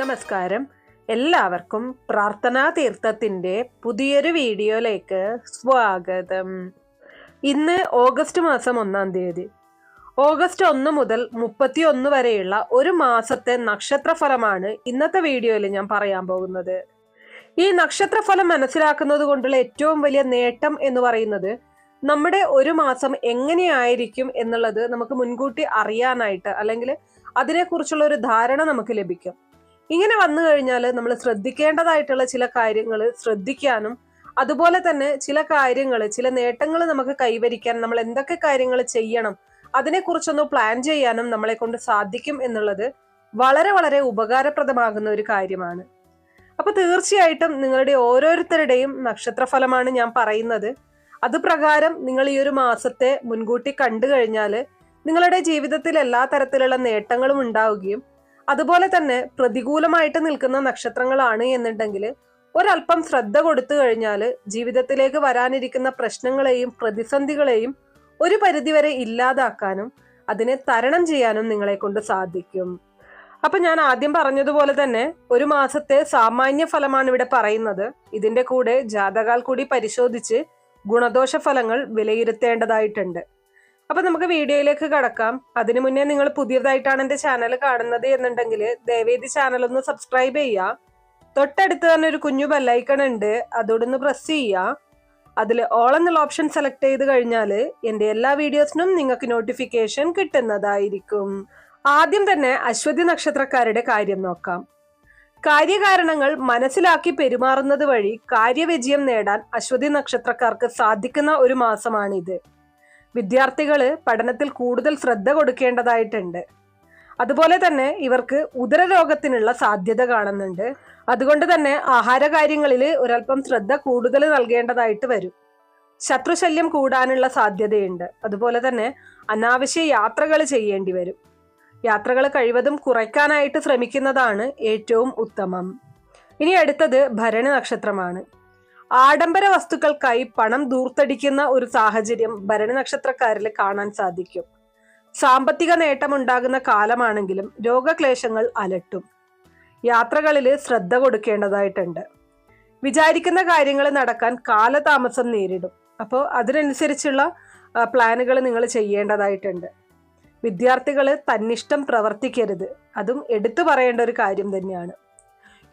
നമസ്കാരം. എല്ലാവർക്കും പ്രാർത്ഥനാ തീർത്ഥത്തിന്റെ പുതിയൊരു വീഡിയോയിലേക്ക് സ്വാഗതം. ഇന്ന് ഓഗസ്റ്റ് മാസം ഒന്നാം തീയതി. ഓഗസ്റ്റ് ഒന്ന് മുതൽ മുപ്പത്തി ഒന്ന് വരെയുള്ള ഒരു മാസത്തെ നക്ഷത്രഫലമാണ് ഇന്നത്തെ വീഡിയോയിൽ ഞാൻ പറയാൻ പോകുന്നത്. ഈ നക്ഷത്രഫലം മനസ്സിലാക്കുന്നത് കൊണ്ടുള്ള ഏറ്റവും വലിയ നേട്ടം എന്ന് പറയുന്നത് നമ്മുടെ ഒരു മാസം എങ്ങനെയായിരിക്കും എന്നുള്ളത് നമുക്ക് മുൻകൂട്ടി അറിയാനായിട്ട് അല്ലെങ്കിൽ അതിനെക്കുറിച്ചുള്ള ഒരു ധാരണ നമുക്ക് ലഭിക്കും. ഇങ്ങനെ വന്നു കഴിഞ്ഞാൽ നമ്മൾ ശ്രദ്ധിക്കേണ്ടതായിട്ടുള്ള ചില കാര്യങ്ങൾ ശ്രദ്ധിക്കാനും അതുപോലെ തന്നെ ചില കാര്യങ്ങൾ ചില നേട്ടങ്ങൾ നമുക്ക് കൈവരിക്കാൻ നമ്മൾ എന്തൊക്കെ കാര്യങ്ങൾ ചെയ്യണം അതിനെക്കുറിച്ചൊന്ന് പ്ലാൻ ചെയ്യാനും നമ്മളെ കൊണ്ട് സാധിക്കും എന്നുള്ളത് വളരെ വളരെ ഉപകാരപ്രദമാകുന്ന ഒരു കാര്യമാണ്. അപ്പൊ തീർച്ചയായിട്ടും നിങ്ങളുടെ ഓരോരുത്തരുടെയും നക്ഷത്രഫലമാണ് ഞാൻ പറയുന്നത്. അത് പ്രകാരം നിങ്ങൾ ഈ ഒരു മാസത്തെ മുൻകൂട്ടി കണ്ടു കഴിഞ്ഞാൽ നിങ്ങളുടെ ജീവിതത്തിൽ എല്ലാ തരത്തിലുള്ള നേട്ടങ്ങളും ഉണ്ടാവുകയും അതുപോലെ തന്നെ പ്രതികൂലമായിട്ട് നിൽക്കുന്ന നക്ഷത്രങ്ങളാണ് എന്നുണ്ടെങ്കിൽ ഒരല്പം ശ്രദ്ധ കൊടുത്തു കഴിഞ്ഞാൽ ജീവിതത്തിലേക്ക് വരാനിരിക്കുന്ന പ്രശ്നങ്ങളെയും പ്രതിസന്ധികളെയും ഒരു പരിധിവരെ ഇല്ലാതാക്കാനും അതിനെ തരണം ചെയ്യാനും നിങ്ങളെ കൊണ്ട് സാധിക്കും. അപ്പൊ ഞാൻ ആദ്യം പറഞ്ഞതുപോലെ തന്നെ ഒരു മാസത്തെ സാമാന്യ ഫലമാണ് ഇവിടെ പറയുന്നത്. ഇതിന്റെ കൂടെ ജാതകാൽ കൂടി പരിശോധിച്ച് ഗുണദോഷ ഫലങ്ങൾ വിലയിരുത്തേണ്ടതായിട്ടുണ്ട്. അപ്പൊ നമുക്ക് വീഡിയോയിലേക്ക് കടക്കാം. അതിനു മുന്നേ നിങ്ങൾ പുതിയതായിട്ടാണ് എന്റെ ചാനൽ കാണുന്നത് എന്നുണ്ടെങ്കിൽ ദയവേദി ചാനൽ ഒന്ന് സബ്സ്ക്രൈബ് ചെയ്യുക തൊട്ടടുത്ത് തന്നെ ഒരു കുഞ്ഞു ബെല്ലൈക്കൺ ഉണ്ട്. അതോടൊന്ന് പ്രസ് ചെയ്യുക അതിൽ ഓൾ എന്നുള്ള ഓപ്ഷൻ സെലക്ട് ചെയ്ത് കഴിഞ്ഞാൽ എന്റെ എല്ലാ വീഡിയോസിനും നിങ്ങൾക്ക് നോട്ടിഫിക്കേഷൻ കിട്ടുന്നതായിരിക്കും. ആദ്യം തന്നെ അശ്വതി നക്ഷത്രക്കാരുടെ കാര്യം നോക്കാം. കാര്യകാരണങ്ങൾ മനസ്സിലാക്കി പെരുമാറുന്നത് വഴി കാര്യവിജയം നേടാൻ അശ്വതി നക്ഷത്രക്കാർക്ക് സാധിക്കുന്ന ഒരു മാസമാണിത്. വിദ്യാർത്ഥികൾ പഠനത്തിൽ കൂടുതൽ ശ്രദ്ധ കൊടുക്കേണ്ടതായിട്ടുണ്ട്. അതുപോലെ തന്നെ ഇവർക്ക് ഉദരരോഗത്തിനുള്ള സാധ്യത കാണുന്നുണ്ട്. അതുകൊണ്ട് തന്നെ ആഹാരകാര്യങ്ങളിൽ ഒരല്പം ശ്രദ്ധ കൂടുതൽ നൽകേണ്ടതായിട്ട് വരും. ശത്രുശല്യം കൂടാനുള്ള സാധ്യതയുണ്ട്. അതുപോലെ തന്നെ അനാവശ്യ യാത്രകൾ ചെയ്യേണ്ടി വരും. യാത്രകൾ കഴിവതും കുറയ്ക്കാനായിട്ട് ശ്രമിക്കുന്നതാണ് ഏറ്റവും ഉത്തമം. ഇനി അടുത്തത് ഭരണി നക്ഷത്രമാണ് ആഡംബര വസ്തുക്കൾക്കായി പണം ദൂർത്തടിക്കുന്ന ഒരു സാഹചര്യം ഭരണി നക്ഷത്രക്കാരിൽ കാണാൻ സാധിക്കും. സാമ്പത്തിക നേട്ടമുണ്ടാകുന്ന കാലമാണെങ്കിലും രോഗക്ലേശങ്ങൾ അലട്ടും. യാത്രകളിൽ ശ്രദ്ധ കൊടുക്കേണ്ടതായിട്ടുണ്ട്. വിചാരിക്കുന്ന കാര്യങ്ങൾ നടക്കാൻ കാലതാമസം നേരിടും. അപ്പോൾ അതിനനുസരിച്ചുള്ള പ്ലാനുകൾ നിങ്ങൾ ചെയ്യേണ്ടതായിട്ടുണ്ട്. വിദ്യാർത്ഥികൾ തന്നിഷ്ടം പ്രവർത്തിക്കരുത്. അതും എടുത്തു പറയേണ്ട ഒരു കാര്യം തന്നെയാണ്.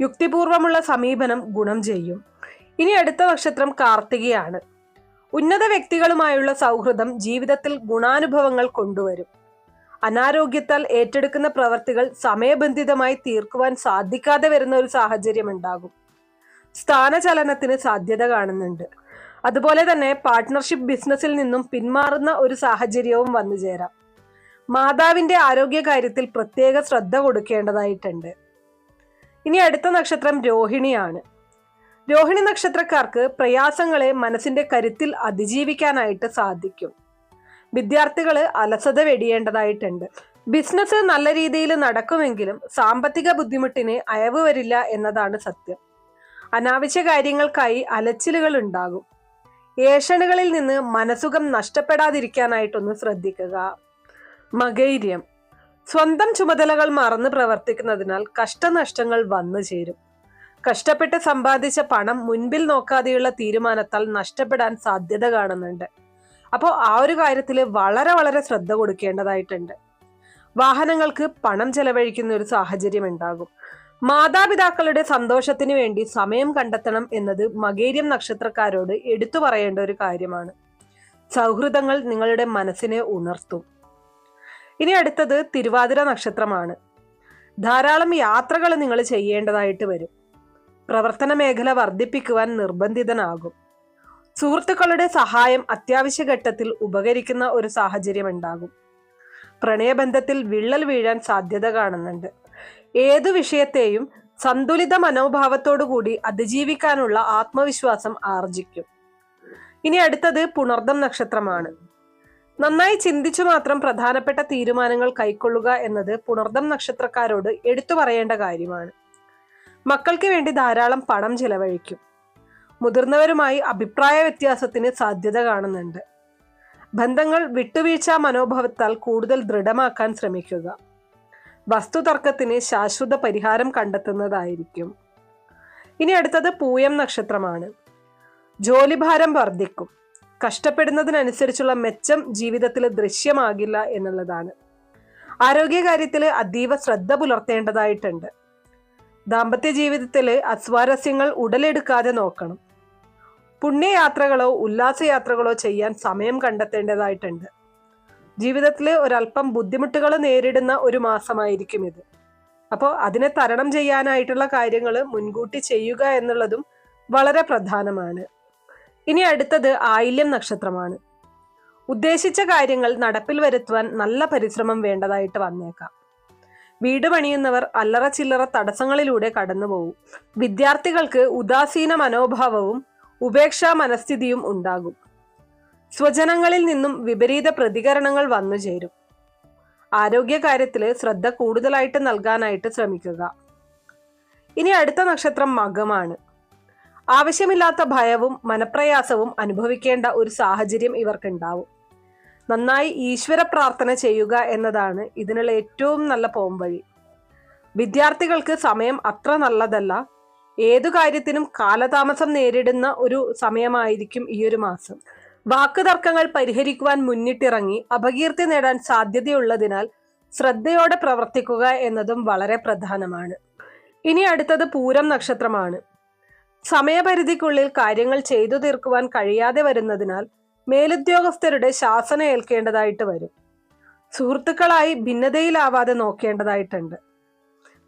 യുക്തിപൂർവമുള്ള സമീപനം ഗുണം ചെയ്യും. ഇനി അടുത്ത നക്ഷത്രം കാർത്തികയാണ്. ഉന്നത വ്യക്തികളുമായുള്ള സൗഹൃദം ജീവിതത്തിൽ ഗുണാനുഭവങ്ങൾ കൊണ്ടുവരും. അനാരോഗ്യത്താൽ ഏറ്റെടുക്കുന്ന പ്രവർത്തികൾ സമയബന്ധിതമായി തീർക്കുവാൻ സാധിക്കാതെ വരുന്ന ഒരു സാഹചര്യം ഉണ്ടാകും. സ്ഥാനചലനത്തിന് സാധ്യത കാണുന്നുണ്ട്. അതുപോലെ തന്നെ പാർട്ട്ണർഷിപ്പ് ബിസിനസ്സിൽ നിന്നും പിന്മാറുന്ന ഒരു സാഹചര്യവും വന്നു ചേരാം. മാതാവിന്റെ ആരോഗ്യകാര്യത്തിൽ പ്രത്യേക ശ്രദ്ധ കൊടുക്കേണ്ടതായിട്ടുണ്ട്. ഇനി അടുത്ത നക്ഷത്രം രോഹിണിയാണ്. രോഹിണി നക്ഷത്രക്കാർക്ക് പ്രയാസങ്ങളെ മനസ്സിന്റെ കരുത്തിൽ അതിജീവിക്കാനായിട്ട് സാധിക്കും. വിദ്യാർത്ഥികൾ അലസത വെടിയേണ്ടതായിട്ടുണ്ട്. ബിസിനസ് നല്ല രീതിയിൽ നടക്കുമെങ്കിലും സാമ്പത്തിക ബുദ്ധിമുട്ടിന് അയവ് വരില്ല എന്നതാണ് സത്യം. അനാവശ്യ കാര്യങ്ങൾക്കായി അലച്ചിലുകൾ ഉണ്ടാകും. ഏഷണുകളിൽ നിന്ന് മനസുഖം നഷ്ടപ്പെടാതിരിക്കാനായിട്ടൊന്ന് ശ്രദ്ധിക്കുക. മകൈര്യം. സ്വന്തം ചുമതലകൾ മറന്ന് പ്രവർത്തിക്കുന്നതിനാൽ കഷ്ടനഷ്ടങ്ങൾ വന്നു ചേരും. കഷ്ടപ്പെട്ട് സമ്പാദിച്ച പണം മുൻപിൽ നോക്കാതെയുള്ള തീരുമാനത്താൽ നഷ്ടപ്പെടാൻ സാധ്യത കാണുന്നുണ്ട്. അപ്പോൾ ആ ഒരു കാര്യത്തിൽ വളരെ വളരെ ശ്രദ്ധ കൊടുക്കേണ്ടതായിട്ടുണ്ട്. വാഹനങ്ങൾക്ക് പണം ചെലവഴിക്കുന്ന ഒരു സാഹചര്യം ഉണ്ടാകും. മാതാപിതാക്കളുടെ സന്തോഷത്തിന് വേണ്ടി സമയം കണ്ടെത്തണം എന്നത് മകേരിയം നക്ഷത്രക്കാരോട് എടുത്തു പറയേണ്ട ഒരു കാര്യമാണ്. സൗഹൃദങ്ങൾ നിങ്ങളുടെ മനസ്സിനെ ഉണർത്തും. ഇനി അടുത്തത് തിരുവാതിര നക്ഷത്രമാണ്. ധാരാളം യാത്രകൾ നിങ്ങൾ ചെയ്യേണ്ടതായിട്ട് വരും. പ്രവർത്തന മേഖല വർദ്ധിപ്പിക്കുവാൻ നിർബന്ധിതനാകും. സുഹൃത്തുക്കളുടെ സഹായം അത്യാവശ്യ ഘട്ടത്തിൽ ഉപകരിക്കുന്ന ഒരു സാഹചര്യമുണ്ടാകും. പ്രണയബന്ധത്തിൽ വിള്ളൽ വീഴാൻ സാധ്യത കാണുന്നുണ്ട്. ഏതു വിഷയത്തെയും സന്തുലിത മനോഭാവത്തോടുകൂടി അതിജീവിക്കാനുള്ള ആത്മവിശ്വാസം ആർജിക്കും. ഇനി അടുത്തത് പുണർദം നക്ഷത്രമാണ്. നന്നായി ചിന്തിച്ചു മാത്രം പ്രധാനപ്പെട്ട തീരുമാനങ്ങൾ കൈക്കൊള്ളുക എന്നത് പുണർദം നക്ഷത്രക്കാരോട് എടുത്തു പറയേണ്ട കാര്യമാണ്. മക്കൾക്ക് വേണ്ടി ധാരാളം പണം ചിലവഴിക്കും. മുതിർന്നവരുമായി അഭിപ്രായ വ്യത്യാസത്തിന് സാധ്യത കാണുന്നുണ്ട്. ബന്ധങ്ങൾ വിട്ടുവീഴ്ച മനോഭാവത്താൽ കൂടുതൽ ദൃഢമാക്കാൻ ശ്രമിക്കുക. വസ്തുതർക്കത്തിന് ശാശ്വത പരിഹാരം കണ്ടെത്തുന്നതായിരിക്കും. ഇനി അടുത്തത് പൂയം നക്ഷത്രമാണ്. ജോലിഭാരം വർദ്ധിക്കും. കഷ്ടപ്പെടുന്നതിനനുസരിച്ചുള്ള മെച്ചം ജീവിതത്തിൽ ദൃശ്യമാകില്ല എന്നുള്ളതാണ്. ആരോഗ്യകാര്യത്തിൽ അതീവ ശ്രദ്ധ പുലർത്തേണ്ടതായിട്ടുണ്ട്. ദാമ്പത്യ ജീവിതത്തിൽ അസ്വാരസ്യങ്ങൾ ഉടലെടുക്കാതെ നോക്കണം. പുണ്യയാത്രകളോ ഉല്ലാസയാത്രകളോ ചെയ്യാൻ സമയം കണ്ടെത്തേണ്ടതായിട്ടുണ്ട്. ജീവിതത്തിൽ ഒരല്പം ബുദ്ധിമുട്ടുകൾ നേരിടുന്ന ഒരു മാസമായിരിക്കും ഇത്. അപ്പോൾ അതിനെ തരണം ചെയ്യാനായിട്ടുള്ള കാര്യങ്ങൾ മുൻകൂട്ടി ചെയ്യുക എന്നുള്ളതും വളരെ പ്രധാനമാണ്. ഇനി അടുത്തത് ആയില്യം നക്ഷത്രമാണ്. ഉദ്ദേശിച്ച കാര്യങ്ങൾ നടപ്പിൽ വരുത്തുവാൻ നല്ല പരിശ്രമം വേണ്ടതായിട്ട് വന്നേക്കാം. വീട് പണിയുന്നവർ അല്ലറ ചില്ലറ തടസ്സങ്ങളിലൂടെ കടന്നുപോകും. വിദ്യാർത്ഥികൾക്ക് ഉദാസീന മനോഭാവവും ഉപേക്ഷാ മനസ്ഥിതിയും ഉണ്ടാകും. സ്വജനങ്ങളിൽ നിന്നും വിപരീത പ്രതികരണങ്ങൾ വന്നു ചേരും. ആരോഗ്യകാര്യത്തിൽ ശ്രദ്ധ കൂടുതലായിട്ട് നൽകാനായിട്ട് ശ്രമിക്കുക. ഇനി അടുത്ത നക്ഷത്രം മകമാണ്. ആവശ്യമില്ലാത്ത ഭയവും മനപ്രയാസവും അനുഭവിക്കേണ്ട ഒരു സാഹചര്യം ഇവർക്കുണ്ടാവും. നന്നായി ഈശ്വര പ്രാർത്ഥന ചെയ്യുക എന്നതാണ് ഇതിനുള്ള ഏറ്റവും നല്ല പോംവഴി വിദ്യാർത്ഥികൾക്ക് സമയം അത്ര നല്ലതല്ല. ഏതു കാര്യത്തിനും കാലതാമസം നേരിടുന്ന ഒരു സമയമായിരിക്കും ഈ ഒരു മാസം. വാക്ക് തർക്കങ്ങൾ പരിഹരിക്കുവാൻ മുന്നിട്ടിറങ്ങി അപകീർത്തി നേടാൻ സാധ്യതയുള്ളതിനാൽ ശ്രദ്ധയോടെ പ്രവർത്തിക്കുക എന്നതും വളരെ പ്രധാനമാണ്. ഇനി അടുത്തത് പൂരം നക്ഷത്രമാണ്. സമയപരിധിക്കുള്ളിൽ കാര്യങ്ങൾ ചെയ്തു തീർക്കുവാൻ കഴിയാതെ വരുന്നതിനാൽ മേലുദ്യോഗസ്ഥരുടെ ശാസന ഏൽക്കേണ്ടതായിട്ട് വരും. സുഹൃത്തുക്കളായി ഭിന്നതയിലാവാതെ നോക്കേണ്ടതായിട്ടുണ്ട്.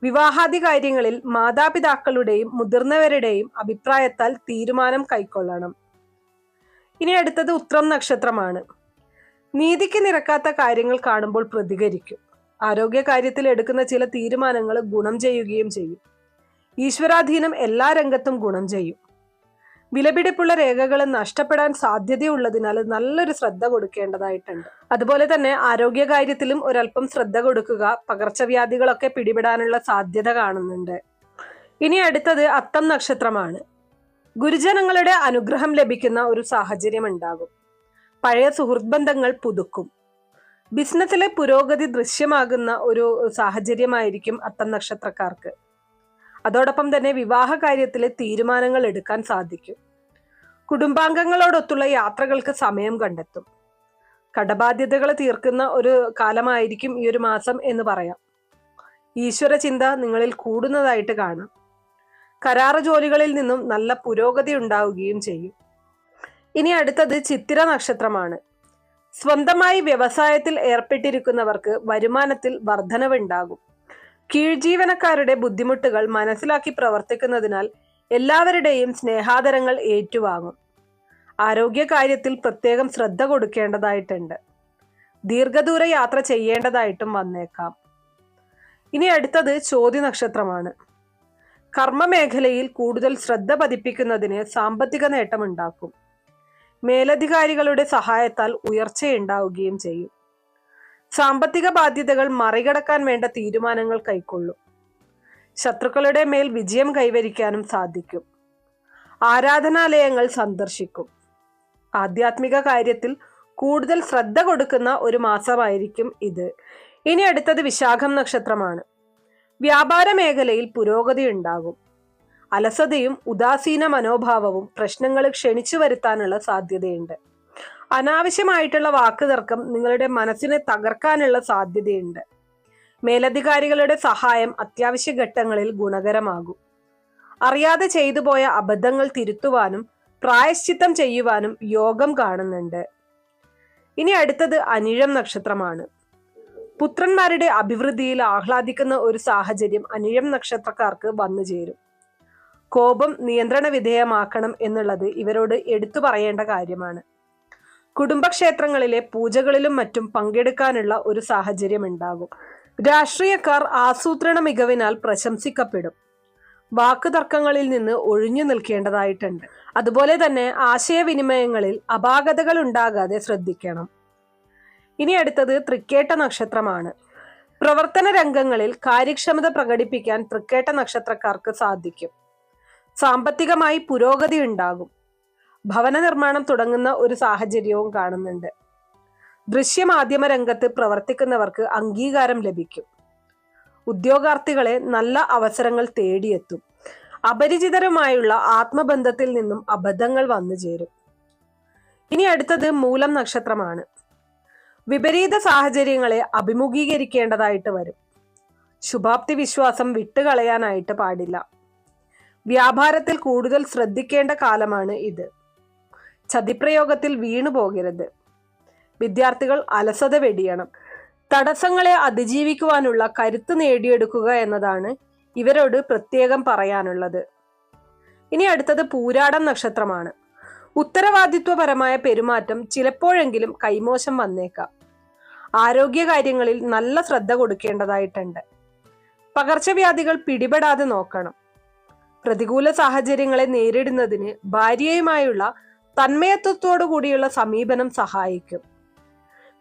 വിവാഹാദി കാര്യങ്ങളിൽ മാതാപിതാക്കളുടെയും മുതിർന്നവരുടെയും അഭിപ്രായത്താൽ തീരുമാനം കൈക്കൊള്ളണം. ഇനി അടുത്തത് ഉത്രം നക്ഷത്രമാണ്. നീതിക്ക് നിരക്കാത്ത കാര്യങ്ങൾ കാണുമ്പോൾ പ്രതികരിക്കും. ആരോഗ്യ കാര്യത്തിൽ എടുക്കുന്ന ചില തീരുമാനങ്ങൾ ഗുണം ചെയ്യുകയും ചെയ്യും. ഈശ്വരാധീനം എല്ലാ രംഗത്തും ഗുണം ചെയ്യും. വിലപിടിപ്പുള്ള രേഖകൾ നഷ്ടപ്പെടാൻ സാധ്യതയുള്ളതിനാൽ നല്ലൊരു ശ്രദ്ധ കൊടുക്കേണ്ടതായിട്ടുണ്ട്. അതുപോലെ തന്നെ ആരോഗ്യകാര്യത്തിലും ഒരല്പം ശ്രദ്ധ കൊടുക്കുക പകർച്ചവ്യാധികളൊക്കെ പിടിപെടാനുള്ള സാധ്യത കാണുന്നുണ്ട്. ഇനി അടുത്തത് അത്തം നക്ഷത്രമാണ്. ഗുരുജനങ്ങളുടെ അനുഗ്രഹം ലഭിക്കുന്ന ഒരു സാഹചര്യം ഉണ്ടാകും. പഴയ സുഹൃത് ബന്ധങ്ങൾ പുതുക്കും. ബിസിനസ്സിലെ പുരോഗതി ദൃശ്യമാകുന്ന ഒരു സാഹചര്യമായിരിക്കും അത്തം നക്ഷത്രക്കാർക്ക്. അതോടൊപ്പം തന്നെ വിവാഹ കാര്യത്തിലെ തീരുമാനങ്ങൾ എടുക്കാൻ സാധിക്കും. കുടുംബാംഗങ്ങളോടൊത്തുള്ള യാത്രകൾക്ക് സമയം കണ്ടെത്തും. കടബാധ്യതകൾ തീർക്കുന്ന ഒരു കാലമായിരിക്കും ഈ ഒരു മാസം എന്ന് പറയാം. ഈശ്വര ചിന്ത നിങ്ങളിൽ കൂടുന്നതായിട്ട് കാണാം. കരാറ് ജോലികളിൽ നിന്നും നല്ല പുരോഗതി ഉണ്ടാവുകയും ചെയ്യും. ഇനി അടുത്തത് ചിത്തിര നക്ഷത്രമാണ്. സ്വന്തമായി വ്യവസായത്തിൽ ഏർപ്പെട്ടിരിക്കുന്നവർക്ക് വരുമാനത്തിൽ വർധനവുണ്ടാകും. കീഴ്ജീവനക്കാരുടെ ബുദ്ധിമുട്ടുകൾ മനസ്സിലാക്കി പ്രവർത്തിക്കുന്നതിനാൽ എല്ലാവരുടെയും സ്നേഹാദരങ്ങൾ ഏറ്റുവാങ്ങും. ആരോഗ്യകാര്യത്തിൽ പ്രത്യേകം ശ്രദ്ധ കൊടുക്കേണ്ടതായിട്ടുണ്ട്. ദീർഘദൂര യാത്ര ചെയ്യേണ്ടതായിട്ടും വന്നേക്കാം. ഇനി അടുത്തത് ചോദ്യ നക്ഷത്രമാണ് കർമ്മമേഖലയിൽ കൂടുതൽ ശ്രദ്ധ പതിപ്പിക്കുന്നതിന് സാമ്പത്തിക നേട്ടമുണ്ടാക്കും. മേലധികാരികളുടെ സഹായത്താൽ ഉയർച്ചയുണ്ടാവുകയും ചെയ്യും. സാമ്പത്തിക ബാധ്യതകൾ മറികടക്കാൻ വേണ്ട തീരുമാനങ്ങൾ കൈക്കൊള്ളും. ശത്രുക്കളുടെ മേൽ വിജയം കൈവരിക്കാനും സാധിക്കും. ആരാധനാലയങ്ങൾ സന്ദർശിക്കും. ആധ്യാത്മിക കാര്യത്തിൽ കൂടുതൽ ശ്രദ്ധ കൊടുക്കുന്ന ഒരു മാസമായിരിക്കും ഇത്. ഇനി അടുത്തത് വിശാഖം നക്ഷത്രമാണ്. വ്യാപാര മേഖലയിൽ പുരോഗതി ഉണ്ടാകും. അലസതയും ഉദാസീന മനോഭാവവും പ്രശ്നങ്ങൾ ക്ഷണിച്ചു വരുത്താനുള്ള സാധ്യതയുണ്ട്. അനാവശ്യമായിട്ടുള്ള വാക്ക് തർക്കം നിങ്ങളുടെ മനസ്സിനെ തകർക്കാനുള്ള സാധ്യതയുണ്ട്. മേലധികാരികളുടെ സഹായം അത്യാവശ്യ ഘട്ടങ്ങളിൽ ഗുണകരമാകും. അറിയാതെ ചെയ്തു പോയ അബദ്ധങ്ങൾ തിരുത്തുവാനും പ്രായശ്ചിത്തം ചെയ്യുവാനും യോഗം കാണുന്നുണ്ട്. ഇനി അടുത്തത് അനിഴം നക്ഷത്രമാണ്. പുത്രന്മാരുടെ അഭിവൃദ്ധിയിൽ ആഹ്ലാദിക്കുന്ന ഒരു സാഹചര്യം അനിഴം നക്ഷത്രക്കാർക്ക് വന്നു ചേരും. കോപം നിയന്ത്രണ വിധേയമാക്കണം എന്നുള്ളത് ഇവരോട് എടുത്തു പറയേണ്ട കാര്യമാണ്. കുടുംബക്ഷേത്രങ്ങളിലെ പൂജകളിലും മറ്റും പങ്കെടുക്കാനുള്ള ഒരു സാഹചര്യം ഉണ്ടാകും രാഷ്ട്രീയക്കാർ ആസൂത്രണ മികവിനാൽ പ്രശംസിക്കപ്പെടും. വാക്കുതർക്കങ്ങളിൽ നിന്ന് ഒഴിഞ്ഞു നിൽക്കേണ്ടതായിട്ടുണ്ട്. അതുപോലെ തന്നെ ആശയവിനിമയങ്ങളിൽ അപാകതകൾ ഉണ്ടാകാതെ ശ്രദ്ധിക്കണം. ഇനി അടുത്തത് തൃക്കേട്ട നക്ഷത്രമാണ്. പ്രവർത്തന രംഗങ്ങളിൽ കാര്യക്ഷമത പ്രകടിപ്പിക്കാൻ തൃക്കേട്ട നക്ഷത്രക്കാർക്ക് സാധിക്കും. സാമ്പത്തികമായി പുരോഗതി ഉണ്ടാകും. ഭവന നിർമ്മാണം തുടങ്ങുന്ന ഒരു സാഹചര്യവും കാണുന്നുണ്ട്. ദൃശ്യമാധ്യമ രംഗത്ത് പ്രവർത്തിക്കുന്നവർക്ക് അംഗീകാരം ലഭിക്കും. ഉദ്യോഗാർത്ഥികളെ നല്ല അവസരങ്ങൾ തേടിയെത്തും. അപരിചിതരുമായുള്ള ആത്മബന്ധത്തിൽ നിന്നും അബദ്ധങ്ങൾ വന്നു ചേരും. ഇനി അടുത്തത് മൂലം നക്ഷത്രമാണ്. വിപരീത സാഹചര്യങ്ങളെ അഭിമുഖീകരിക്കേണ്ടതായിട്ട് വരും. ശുഭാപ്തി വിശ്വാസം വിട്ടുകളയാനായിട്ട് പാടില്ല. വ്യാപാരത്തിൽ കൂടുതൽ ശ്രദ്ധിക്കേണ്ട കാലമാണ് ഇത്. ചതിപ്രയോഗത്തിൽ വീണു പോകരുത്. വിദ്യാർത്ഥികൾ അലസത വെടിയണം. തടസ്സങ്ങളെ അതിജീവിക്കുവാനുള്ള കരുത്ത് നേടിയെടുക്കുക എന്നതാണ് ഇവരോട് പ്രത്യേകം പറയാനുള്ളത്. ഇനി അടുത്തത് പൂരാടം നക്ഷത്രമാണ്. ഉത്തരവാദിത്വപരമായ പെരുമാറ്റം ചിലപ്പോഴെങ്കിലും കൈമോശം വന്നേക്കാം. ആരോഗ്യകാര്യങ്ങളിൽ നല്ല ശ്രദ്ധ കൊടുക്കേണ്ടതായിട്ടുണ്ട്. പകർച്ചവ്യാധികൾ പിടിപെടാതെ നോക്കണം. പ്രതികൂല സാഹചര്യങ്ങളെ നേരിടുന്നതിന് ഭാര്യയുമായുള്ള തന്മയത്വത്തോടു കൂടിയുള്ള സമീപനം സഹായിക്കും.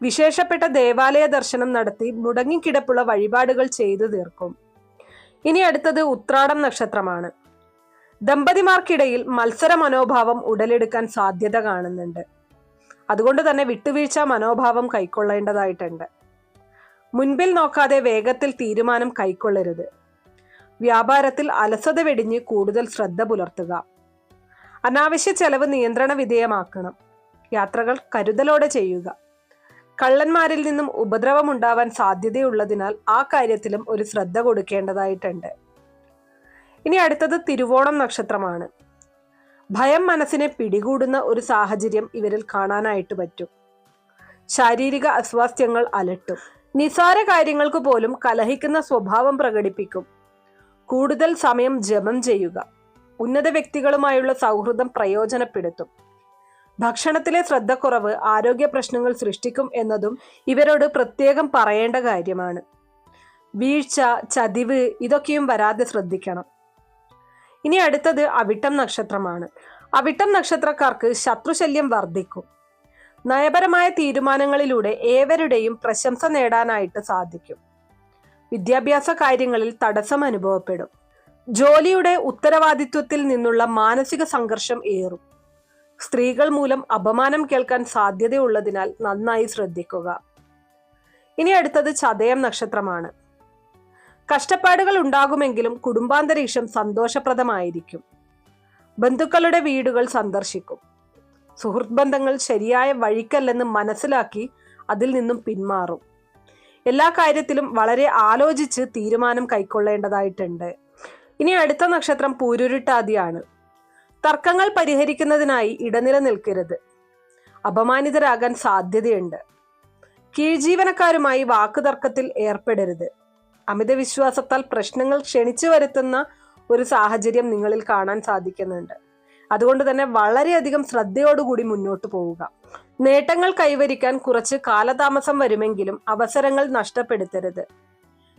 വിശേഷപ്പെട്ട ദേവാലയ ദർശനം നടത്തി മുടങ്ങിക്കിടപ്പുള്ള വഴിപാടുകൾ ചെയ്തു തീർക്കും. ഇനി അടുത്തത് ഉത്രാടം നക്ഷത്രമാണ്. ദമ്പതിമാർക്കിടയിൽ മത്സര മനോഭാവം ഉടലെടുക്കാൻ സാധ്യത കാണുന്നുണ്ട്. അതുകൊണ്ട് തന്നെ വിട്ടുവീഴ്ച മനോഭാവം കൈക്കൊള്ളേണ്ടതായിട്ടുണ്ട്. മുൻപിൽ നോക്കാതെ വേഗത്തിൽ തീരുമാനം കൈക്കൊള്ളരുത്. വ്യാപാരത്തിൽ അലസത വെടിഞ്ഞ് കൂടുതൽ ശ്രദ്ധ പുലർത്തുക. അനാവശ്യ ചെലവ് നിയന്ത്രണ വിധേയമാക്കണം. യാത്രകൾ കരുതലോടെ ചെയ്യുക. കള്ളന്മാരിൽ നിന്നും ഉപദ്രവം ഉണ്ടാവാൻ സാധ്യതയുള്ളതിനാൽ ആ കാര്യത്തിലും ഒരു ശ്രദ്ധ കൊടുക്കേണ്ടതായിട്ടുണ്ട്. ഇനി അടുത്തത് തിരുവോണം നക്ഷത്രമാണ്. ഭയം മനസ്സിനെ പിടികൂടുന്ന ഒരു സാഹചര്യം ഇവരിൽ കാണാനായിട്ട് പറ്റും. ശാരീരിക അസ്വാസ്ഥ്യങ്ങൾ അലട്ടും. നിസാര കാര്യങ്ങൾക്ക് പോലും കലഹിക്കുന്ന സ്വഭാവം പ്രകടിപ്പിക്കും. കൂടുതൽ സമയം ജപം ചെയ്യുക. ഉന്നത വ്യക്തികളുമായുള്ള സൗഹൃദം പ്രയോജനപ്പെടുത്തും. ഭക്ഷണത്തിലെ ശ്രദ്ധക്കുറവ് ആരോഗ്യ പ്രശ്നങ്ങൾ സൃഷ്ടിക്കും എന്നതും ഇവരോട് പ്രത്യേകം പറയേണ്ട കാര്യമാണ്. വീഴ്ച ചതിവ് ഇതൊക്കെയും വരാതെ ശ്രദ്ധിക്കണം. ഇനി അടുത്തത് അവിട്ടം നക്ഷത്രമാണ്. അവിട്ടം നക്ഷത്രക്കാർക്ക് ശത്രുശല്യം വർദ്ധിക്കും. നയപരമായ തീരുമാനങ്ങളിലൂടെ ഏവരുടെയും പ്രശംസ നേടാനായിട്ട് സാധിക്കും. വിദ്യാഭ്യാസ കാര്യങ്ങളിൽ തടസ്സം അനുഭവപ്പെടും. ജോലിയുടെ ഉത്തരവാദിത്വത്തിൽ നിന്നുള്ള മാനസിക സംഘർഷം ഏറും. സ്ത്രീകൾ മൂലം അപമാനം കേൾക്കാൻ സാധ്യതയുള്ളതിനാൽ നന്നായി ശ്രദ്ധിക്കുക. ഇനി അടുത്തത് ചതയം നക്ഷത്രമാണ്. കഷ്ടപ്പാടുകൾ ഉണ്ടാകുമെങ്കിലും കുടുംബാന്തരീക്ഷം സന്തോഷപ്രദമായിരിക്കും. ബന്ധുക്കളുടെ വീടുകൾ സന്ദർശിക്കും. സുഹൃത്ത് ബന്ധങ്ങൾ ശരിയായ വഴിക്കല്ലെന്ന് മനസ്സിലാക്കി അതിൽ നിന്നും പിന്മാറും. എല്ലാ കാര്യത്തിലും വളരെ ആലോചിച്ച് തീരുമാനം കൈക്കൊള്ളേണ്ടതായിട്ടുണ്ട്. ഇനി അടുത്ത നക്ഷത്രം പൂരുരുട്ടാതിയാണ്. തർക്കങ്ങൾ പരിഹരിക്കുന്നതിനായി ഇടനില നിൽക്കരുത്. അപമാനിതരാകാൻ സാധ്യതയുണ്ട്. കീഴ്ജീവനക്കാരുമായി വാക്കുതർക്കത്തിൽ ഏർപ്പെടരുത്. അമിത വിശ്വാസത്താൽ പ്രശ്നങ്ങൾ ക്ഷണിച്ചു വരുത്തുന്ന ഒരു സാഹചര്യം നിങ്ങളിൽ കാണാൻ സാധിക്കുന്നുണ്ട്. അതുകൊണ്ട് തന്നെ വളരെയധികം ശ്രദ്ധയോടുകൂടി മുന്നോട്ട് പോവുക. നേട്ടങ്ങൾ കൈവരിക്കാൻ കുറച്ച് കാലതാമസം വരുമെങ്കിലും അവസരങ്ങൾ നഷ്ടപ്പെടുത്തരുത്.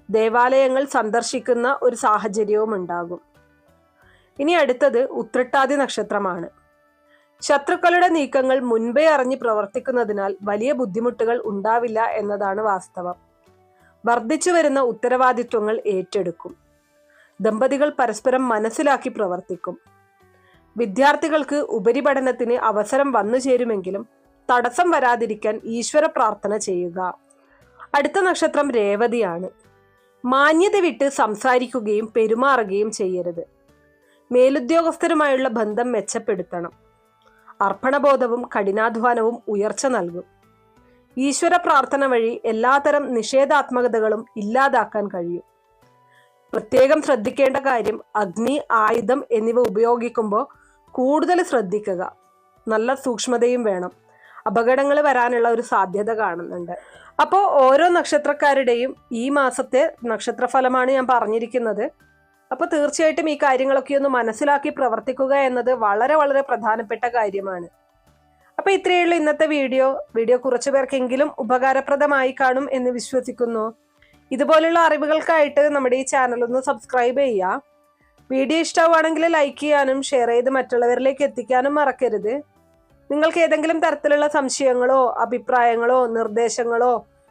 ദേവാലയങ്ങൾ സന്ദർശിക്കുന്ന ഒരു സാഹചര്യവും ഉണ്ടാകും ഇനി അടുത്തത് ഉത്രട്ടാതി നക്ഷത്രമാണ്. ശത്രുക്കളുടെ നീക്കങ്ങൾ മുൻപേ അറിഞ്ഞ് പ്രവർത്തിക്കുന്നതിനാൽ വലിയ ബുദ്ധിമുട്ടുകൾ ഉണ്ടാവില്ല എന്നതാണ് വാസ്തവം. വർദ്ധിച്ചു വരുന്ന ഉത്തരവാദിത്വങ്ങൾ ഏറ്റെടുക്കും. ദമ്പതികൾ പരസ്പരം മനസ്സിലാക്കി പ്രവർത്തിക്കും. വിദ്യാർത്ഥികൾക്ക് ഉപരിപഠനത്തിന് അവസരം വന്നു ചേരുമെങ്കിലും തടസ്സം വരാതിരിക്കാൻ ഈശ്വര പ്രാർത്ഥന ചെയ്യുക. അടുത്ത നക്ഷത്രം രേവതിയാണ്. മാന്യത വിട്ട് സംസാരിക്കുകയും പെരുമാറുകയും ചെയ്യരുത്. മേലുദ്യോഗസ്ഥരുമായുള്ള ബന്ധം മെച്ചപ്പെടുത്തണം. അർപ്പണബോധവും കഠിനാധ്വാനവും ഉയർച്ച നൽകും. ഈശ്വര പ്രാർത്ഥന വഴി എല്ലാതരം നിഷേധാത്മകതകളും ഇല്ലാതാക്കാൻ കഴിയും. പ്രത്യേകം ശ്രദ്ധിക്കേണ്ട കാര്യം അഗ്നി ആയുധം എന്നിവ ഉപയോഗിക്കുമ്പോൾ കൂടുതൽ ശ്രദ്ധിക്കുക. നല്ല സൂക്ഷ്മതയും വേണം. അപകടങ്ങൾ വരാനുള്ള ഒരു സാധ്യത കാണുന്നുണ്ട്. അപ്പോൾ ഓരോ നക്ഷത്രക്കാരുടെയും ഈ മാസത്തെ നക്ഷത്രഫലമാണ് ഞാൻ പറഞ്ഞിരിക്കുന്നത്. അപ്പോൾ തീർച്ചയായിട്ടും ഈ കാര്യങ്ങളൊക്കെ ഒന്ന് മനസ്സിലാക്കി പ്രവർത്തിക്കുക എന്നത് വളരെ വളരെ പ്രധാനപ്പെട്ട കാര്യമാണ്. അപ്പോൾ ഇത്രയുള്ള ഇന്നത്തെ വീഡിയോ. വീഡിയോ കുറച്ചു പേർക്കെങ്കിലും ഉപകാരപ്രദമായി കാണും എന്ന് വിശ്വസിക്കുന്നു. ഇതുപോലുള്ള അറിവുകൾക്കായിട്ട് നമ്മുടെ ഈ ചാനൽ ഒന്ന് സബ്സ്ക്രൈബ് ചെയ്യുക. വീഡിയോ ഇഷ്ടമാണെങ്കിൽ ലൈക്ക് ചെയ്യാനും ഷെയർ ചെയ്ത് മറ്റുള്ളവരിലേക്ക് എത്തിക്കാനും മറക്കരുത്. നിങ്ങൾക്ക് ഏതെങ്കിലും തരത്തിലുള്ള സംശയങ്ങളോ അഭിപ്രായങ്ങളോ നിർദ്ദേശങ്ങളോ